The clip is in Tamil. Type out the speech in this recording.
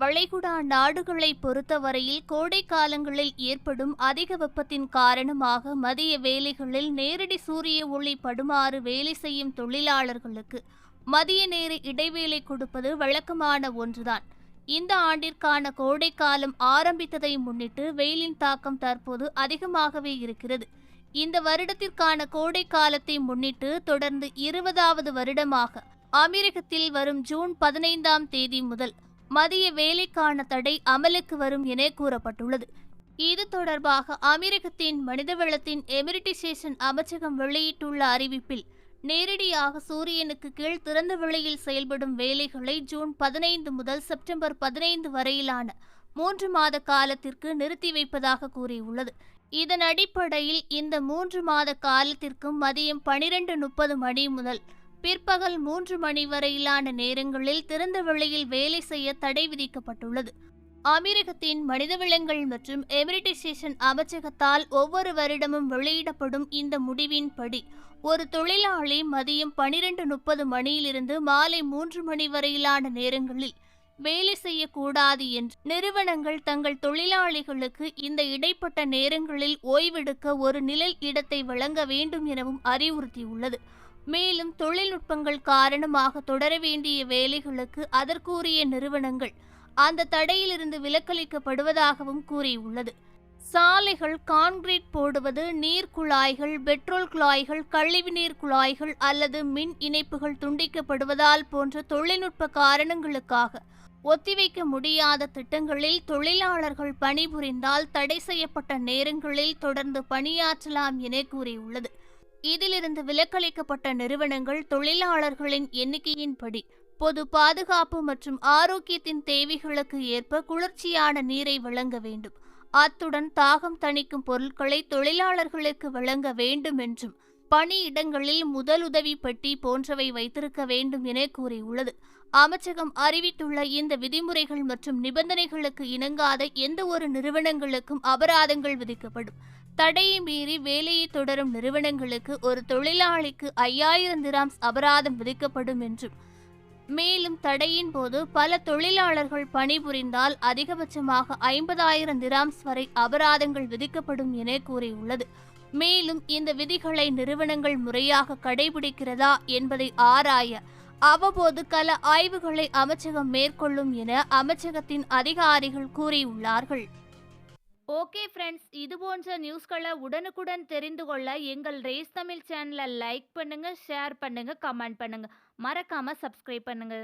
வளைகுடா நாடுகளை பொறுத்தவரையில் கோடை காலங்களில் ஏற்படும் அதிக வெப்பத்தின் காரணமாக மதிய வேலைகளில் நேரடி சூரிய ஒளி படுமாறு வேலை செய்யும் தொழிலாளர்களுக்கு மதிய நேர இடைவேளை கொடுப்பது வழக்கமான ஒன்றுதான். இந்த ஆண்டிற்கான கோடை காலம் ஆரம்பித்ததை முன்னிட்டு வெயிலின் தாக்கம் தற்போது அதிகமாகவே இருக்கிறது. இந்த வருடத்திற்கான கோடை காலத்தை முன்னிட்டு தொடர்ந்து இருபதாவது வருடமாக அமெரிக்கத்தில் வரும் ஜூன் பதினைந்தாம் தேதி முதல் மதிய வேலைக்கான தடை அமலுக்கு வரும் என கூறப்பட்டுள்ளது. இது தொடர்பாக அமெரிக்கத்தின் மனிதவளத்தின் எமிரிட்டிசேஷன் அமைச்சகம் வெளியிட்டுள்ள அறிவிப்பில் நேரடியாக சூரியனுக்கு கீழ் திறந்த வெளியில் செயல்படும் வேலைகளை ஜூன் பதினைந்து முதல் செப்டம்பர் பதினைந்து வரையிலான மூன்று மாத காலத்திற்கு நிறுத்தி வைப்பதாக கூறியுள்ளது. இதன் அடிப்படையில் இந்த மூன்று மாத காலத்திற்கும் மதியம் பனிரெண்டு முப்பது மணி முதல் பிற்பகல் மூன்று மணி வரையிலான நேரங்களில் திறந்த வெளியில் வேலை செய்ய தடை விதிக்கப்பட்டுள்ளது. அமெரிக்கத்தின் மனிதவளங்கள் மற்றும் எமிரிட்டைசேஷன் அமைச்சகத்தால் ஒவ்வொரு வருடமும் வெளியிடப்படும் இந்த முடிவின்படி ஒரு தொழிலாளி மதியம் பனிரெண்டு முப்பது மணியிலிருந்து மாலை மூன்று மணி வரையிலான நேரங்களில் வேலை செய்யக்கூடாது என்று நிறுவனங்கள் தங்கள் தொழிலாளிகளுக்கு இந்த இடைப்பட்ட நேரங்களில் ஓய்வெடுக்க ஒரு நிழல் இடத்தை வழங்க வேண்டும் எனவும் அறிவுறுத்தியுள்ளது. மேலும் தொழில்நுட்பங்கள் காரணமாக தொடர வேண்டிய வேலைகளுக்கு அதற்குரிய நிறுவனங்கள் அந்த தடையிலிருந்து விலக்களிக்கப்படுவதாகவும் கூறியுள்ளது. சாலைகள் கான்கிரீட் போடுவது நீர் குழாய்கள் பெட்ரோல் குழாய்கள் கழிவுநீர் குழாய்கள் அல்லது மின் இணைப்புகள் துண்டிக்கப்படுவதால் போன்ற தொழில்நுட்ப காரணங்களுக்காக ஒத்திவைக்க முடியாத திட்டங்களில் தொழிலாளர்கள் பணிபுரிந்தால் தடை செய்யப்பட்ட நேரங்களில் தொடர்ந்து பணியாற்றலாம் என கூறியுள்ளது. இதிலிருந்து விலக்களிக்கப்பட்ட நிறுவனங்கள் தொழிலாளர்களின் எண்ணிக்கையின்படி பொது பாதுகாப்பு மற்றும் ஆரோக்கியத்தின் தேவைகளுக்கு ஏற்ப குளிர்ச்சியான நீரை வழங்க வேண்டும். அத்துடன் தாகம் தணிக்கும் பொருட்களை தொழிலாளர்களுக்கு வழங்க வேண்டும் என்றும் பணியிடங்களில் முதலுதவி பெட்டி போன்றவை வைத்திருக்க வேண்டும் என கூறியுள்ளது. அமைச்சகம் அறிவித்துள்ள இந்த விதிமுறைகள் மற்றும் நிபந்தனைகளுக்கு இணங்காத எந்த ஒரு நிறுவனங்களுக்கும் அபராதங்கள் விதிக்கப்படும். தடையை மீறி வேலையை தொடரும் நிறுவனங்களுக்கு ஒரு தொழிலாளிக்கு ஐயாயிரம் திராம்ஸ் அபராதம் விதிக்கப்படும் என்றும் மேலும் தடையின் போது பல தொழிலாளர்கள் பணிபுரிந்தால் அதிகபட்சமாக ஐம்பதாயிரம் திராம்ஸ் வரை அபராதங்கள் விதிக்கப்படும் என கூறியுள்ளது. மேலும் இந்த விதிகளை நிறுவனங்கள் முறையாக கடைபிடிக்கிறதா என்பதை ஆராய அவ்வப்போது கல ஆய்வுகளை அமைச்சகம் மேற்கொள்ளும் என அமைச்சகத்தின் அதிகாரிகள் கூறியுள்ளார்கள். ஓகே ஃப்ரெண்ட்ஸ் இது போன்ற நியூஸ்களை உடனுக்குடன் தெரிந்து கொள்ள எங்கள் ரேஸ் தமிழ் சேனலை லைக் பண்ணுங்க ஷேர் பண்ணுங்க கமெண்ட் பண்ணுங்க. மறக்காம சப்ஸ்கிரைப் பண்ணுங்க.